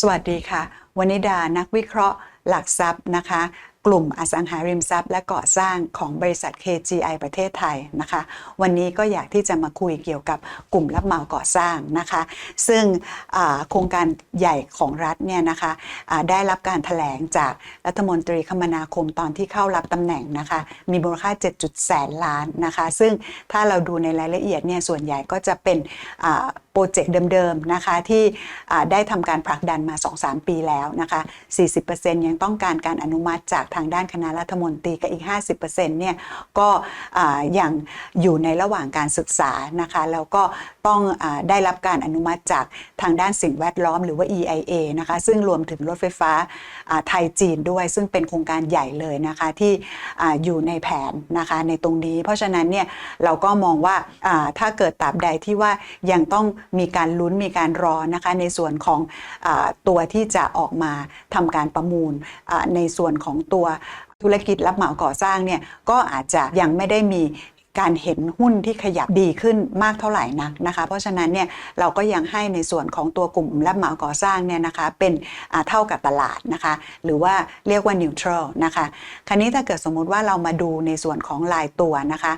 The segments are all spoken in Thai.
สวัสดีค่ะวนิดานักวิเคราะห์หลักทรัพย์นะคะ กลุ่มอสังหาริมทรัพย์ และก่อสร้างของบริษัท KGI ประเทศไทยนะคะ วันนี้ก็อยากที่จะมาคุยเกี่ยวกับกลุ่มรับเหมาก่อสร้างนะคะ ซึ่งโครงการใหญ่ของรัฐเนี่ยนะคะอ่าได้รับการถแถลงจากรัฐมนตรีคมนาคมตอนที่เข้ารับตำแหน่งนะคะ มีมูลค่า7แสนล้านนะคะ ซึ่งถ้าเราดูในรายละเอียดเนี่ยส่วนใหญ่ก็จะเป็น รเจกต์เดิมๆนะคะที่ได้ทำการผลักดันมา 2-3 ปีแล้วนะคะ 40%ยังต้องการการอนุมัติจากทางด้านคณะรัฐมนตรีกับอีก 50%เนี่ยก็อ่ายังอยู่ในระหว่างการศึกษานะคะแล้วก็ต้องอได้รับการอนุมัติจากทางด้านสิ่งแวดล้อมหรือว่า EIA นะคะซึ่งรวมถึงรถไฟฟ้าไทยจีนด้วย ซึ่งเป็นโครงการใหญ่เลยนะคะที่อยู่ในแผนนะคะในตรงนี้ เพราะฉะนั้นเนี่ยเราก็มองว่าถ้าเกิดตราบใดที่ว่ายังต้องมีการลุ้นมีการรอนะคะในส่วนของอตัวที่จะออกมาทำการประมูลในส่วนของตัวธุรกิจรับเหมาก่อสร้างเนี่ยก็อาจจะยังไม่ได้มี การเห็นหุ้นที่ขยับดีขึ้นมากเท่าไหร่นักนะคะ เพราะฉะนั้นเนี่ยเราก็ยังให้ในส่วนของตัวกลุ่มรับเหมาก่อสร้างเนี่ยนะคะเป็นเท่ากับตลาดนะคะ หรือว่าเรียกว่า neutral นะคะ คราวนี้ถ้าเกิดสมมุติว่าเรามาดูในส่วนของรายตัวนะคะ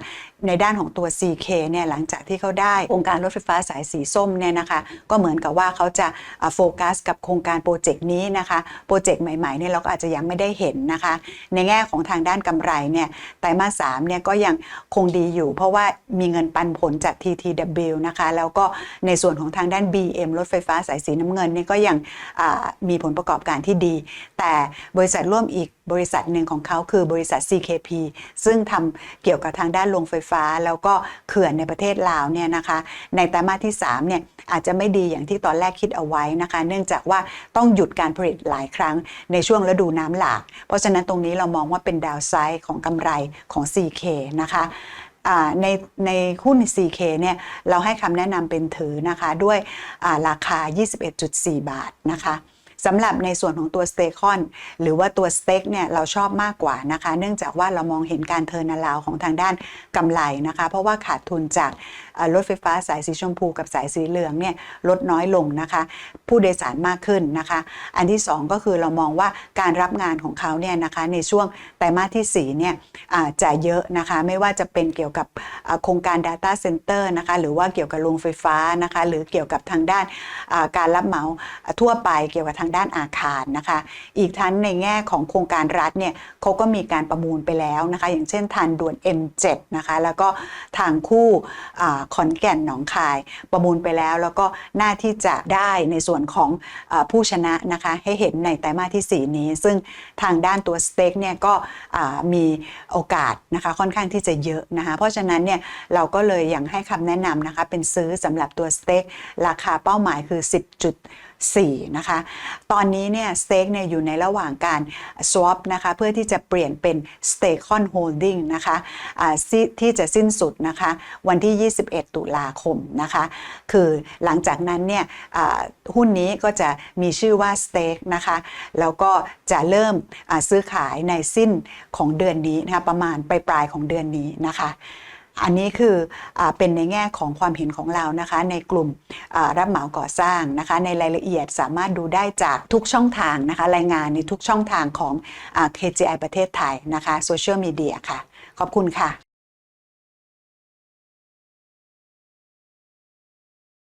ในด้านของตัว CK เนี่ยหลังจากที่เขาได้โครงการรถไฟฟ้าสายสีส้มเนี่ยนะคะก็เหมือนกับว่าเขาจะโฟกัสกับโครงการโปรเจกต์นี้นะคะโปรเจกต์ใหม่ๆเนี่ยเราก็อาจจะยังไม่ได้เห็นนะคะ ในแง่ของทางด้านกำไรเนี่ยไตรมาสสามเนี่ยก็ยังคงดีอยู่ เพราะว่ามีเงินปันผลจาก TTW นะคะแล้วก็ในส่วนของทางด้าน BM รถไฟฟ้าสายสีน้ำเงินเนี่ยก็ยังมีผลประกอบการที่ดี แต่บริษัทร่วมอีก บริษัทหนึ่งของเขาคือบริษัท CKP ซึ่งทำเกี่ยวกับทางด้านโรงไฟฟ้า แล้วก็เขื่อนในประเทศลาวเนี่ยนะคะ ในไตรมาสที่3เนี่ยอาจจะไม่ดีอย่างที่ตอนแรกคิดเอาไว้นะคะ เนื่องจากว่าต้องหยุดการผลิตหลายครั้งในช่วงฤดูน้ำหลาก เพราะฉะนั้นตรงนี้เรามองว่าเป็นดาวไซด์ของกำไรของ CK นะคะในในหุ้น CK เนี่ยเราให้คำแนะนำเป็นถือนะคะด้วยอ่าราคา 21.4 บาทนะคะ สำหรับในส่วนของตัวสเต c อนหรือว่าตัวสเต็กเนี่ยเราชอบมากกว่านะคะ เนื่องจากว่าเรามองเห็นการเทิร์นาราวของทางด้านกำไรนะคะ เพราะว่าขาดทุนจากรถไฟฟ้าสายสีชมพูกับสายสีเหลืองเนี่ยลดน้อยลงนะคะ ผู้โดยสารมากขึ้นนะคะ อันที่ 2 ก็คือเรามองว่าการรับงานของเขาเนี่ยนะคะในช่วงไตรมาสที่4เนี่ยจะเยอะนะคะ ไม่ว่าจะเป็นเกี่ยวกับโครงการ Data Center นะคะหรือว่าเกี่ยวกับโรงไฟฟ้านะคะหรือเกี่ยวกับทางด้านการรับเหมาทั่วไปเกี่ยวกับทางด้านอาคารนะคะ อีกทั้งในแง่ของโครงการรัฐเนี่ยเขาก็มีการประมูลไปแล้วนะคะ อย่างเช่นทานด่วน M7 นะคะ แล้วก็ทางคู่อขอนแก่นหนองคายประมูลไปแล้ว แล้วก็น่าที่จะได้ในส่วนของอผู้ชนะนะคะให้เห็นในไตรมาสที่ 4 นี้ ซึ่งทางด้านตัวสเต็กเนี่ยก็มีโอกาสนะคะค่อนข้างที่จะเยอะนะคะ เพราะฉะนั้นเนี่ยเราก็เลยอยังให้คำแนะนำนะคะเป็นซื้อสำหรับตัวสเต็กราคาเป้าหมายคือ 10 4 นะคะ ตอนนี้เนี่ยสเต็กเนี่ยอยู่ในระหว่างการ swap นะคะเพื่อที่จะเปลี่ยนเป็น stake on holding นะคะอ่าที่จะสิ้นสุดนะคะวันที่ 21 ตุลาคมนะคะ คือหลังจากนั้นเนี่ยหุ้นนี้ก็จะมีชื่อว่า stake นะคะ แล้วก็จะเริ่มซื้อขายในสิ้นของเดือนนี้นะคะประมาณปลายปลายของเดือนนี้นะคะ อันนี้คืออเป็นในแง่ของความเห็นของเรานะคะ ในกลุ่มรับเหมาก่อสร้างนะคะ ในรายละเอียดสามารถดูได้จากทุกช่องทางนะคะ รายงานในทุกช่องทางของอ KGI ประเทศไทยนะคะโซเชียลมีเดียค่ะ ขอบคุณค่ะ